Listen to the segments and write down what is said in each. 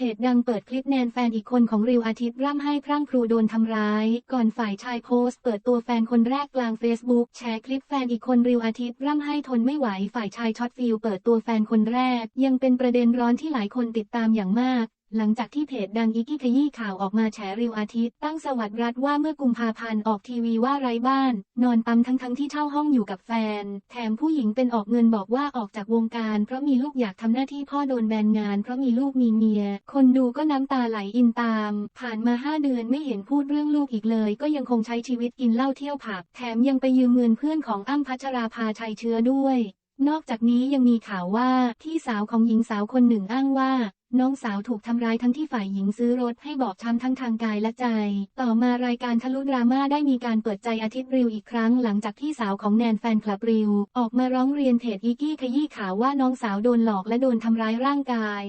เพจดังเปิดคลิปแนนแฟนอีกคนของริวอาทิตย์ร่ำให้พรั่งครูโดนทำร้าย ก่อนฝ่ายชายโพสต์เปิดตัวแฟนคนแรกกลางเฟซบุ๊กแชร์คลิปแฟนอีกคนริวอาทิตย์ร่ำให้ทนไม่ไหวฝ่ายชายช็อตฟิลเปิดตัวแฟนคนแรก ยังเป็นประเด็นร้อนที่หลายคนติดตามอย่างมาก หลังจากที่เพจดังอีกี้ขยี้ข่าวออกมาแฉริวอาทิตย์ ตั้งสวัสดรัฐว่าเมื่อกุมภาพันธ์ออกทีวีว่าไร้บ้าน นอนปั๊มทั้งทั้งๆที่เช่าห้องอยู่กับแฟน แถมผู้หญิงเป็นออกเงินบอกว่าออกจากวงการ เพราะมีลูกอยากทำหน้าที่พ่อโดนแบนงาน เพราะมีลูกมีเมีย คนดูก็น้ำตาไหลอินตาม ผ่านมาห้าเดือนไม่เห็นพูดเรื่องลูกอีกเลย ก็ยังคงใช้ชีวิตกินเหล้าเที่ยวผับแถมยังไปยืมเงินเพื่อนของอ้ำพัชราภาชัยเชื้อด้วยนอกจากนี้ยังมีข่าวว่าพี่สาวของหญิงสาวคนหนึ่งอ้างว่า น้องสาวถูกทำร้ายทั้งที่ฝ่ายหญิงซื้อรถให้บอบช้ำทั้งทางกายและใจ ต่อมารายการทะลุดราม่าได้มีการเปิดใจอาทิตย์ริวอีกครั้งหลังจากที่สาวของแนนแฟนคลับริว ออกมาร้องเรียนเพจอีกี้ขยี้ข่าวว่าน้องสาวโดนหลอกและโดนทำร้ายร่างกาย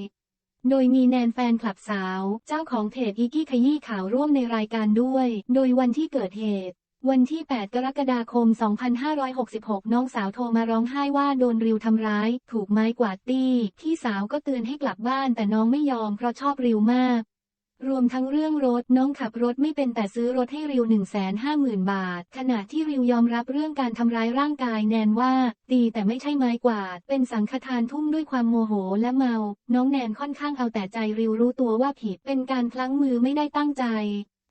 โดยมีแนนแฟนคลับสาว เจ้าของเพจอีกี้ขยี้ข่าวร่วมในรายการด้วย โดยวันที่เกิดเหตุ วันที่ 8 กรกฎาคม 2566 น้องสาวโทรมาร้องไห้ว่าโดนริวทำร้าย ถูกไม้กวาดตีพี่สาวก็เตือนให้กลับบ้านแต่น้องไม่ยอมเพราะชอบริวมาก รวมทั้งเรื่องรถน้องขับรถไม่เป็นแต่ซื้อรถให้ริว 1 5 0 0 0 0 บาท ขณะที่ริวยอมรับเรื่องการทำร้ายร่างกายแนนว่า ตีแต่ไม่ใช่ไม้กวาด เป็นสังฆทานทุ่มด้วยความโมโหและเมา น้องแนนค่อนข้างเอาแต่ใจริวรู้ตัวว่าผิดเป็นการพลั้งมือไม่ได้ตั้งใจ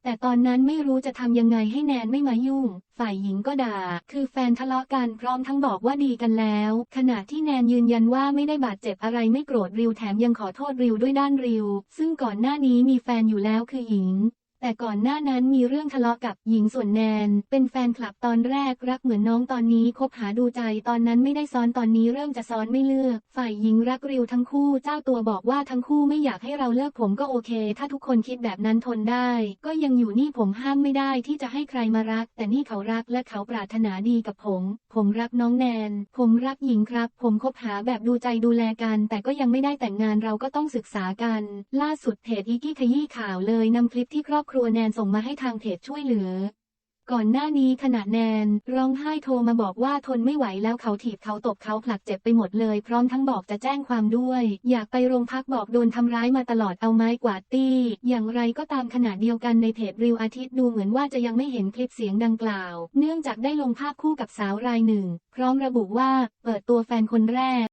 แต่ตอนนั้นไม่รู้จะทำยังไงให้แนนไม่มายุ่ง ฝ่ายหญิงก็ด่า คือแฟนทะเลาะกันพร้อมทั้งบอกว่าดีกันแล้ว ขณะที่แนนยืนยันว่าไม่ได้บาดเจ็บอะไรไม่โกรธริวแถมยังขอโทษริวด้วยด้านริว ซึ่งก่อนหน้านี้มีแฟนอยู่แล้วคือหญิง แต่ก่อนหน้านั้นมีเรื่องทะเลาะกับหญิงส่วนแนน เป็นแฟนคลับตอนแรกรักเหมือนน้องตอนนี้คบหาดูใจตอนนั้นไม่ได้ซ้อนตอนนี้เริ่มจะซ้อนไม่เลือก ฝ่ายหญิงรักริวทั้งคู่เจ้าตัวบอกว่าทั้งคู่ไม่อยากให้เราเลิกผมก็โอเค ถ้าทุกคนคิดแบบนั้นทนได้ ก็ยังอยู่นี่ผมห้ามไม่ได้ที่จะให้ใครมารัก แต่นี่เขารักและเขาปรารถนาดีกับผม ผมรักน้องแนน ผมรักหญิงครับ ผมคบหาแบบดูใจดูแลกัน แต่ก็ยังไม่ได้แต่งงานเราก็ต้องศึกษากัน ล่าสุดเพจอีกี้ขยี้ข่าวเลยนำคลิปที่ครอบครัวแนนส่งมาให้ทางเพจช่วยเหลือ ก่อนหน้านี้ขณะแนนร้องไห้โทรมาบอกว่าทนไม่ไหวแล้วเขาถีบเขาตบเขาผลักเจ็บไปหมดเลย พร้อมทั้งบอกจะแจ้งความด้วย อยากไปโรงพักบอกโดนทำร้ายมาตลอดเอาไม้กวาดตีอย่างไรก็ตามขณะเดียวกันในเพจริวอาทิตย์ดูเหมือนว่าจะยังไม่เห็นคลิปเสียงดังกล่าว เนื่องจากได้ลงภาพคู่กับสาวรายหนึ่ง พร้อมระบุว่าเปิดตัวแฟนคนแรก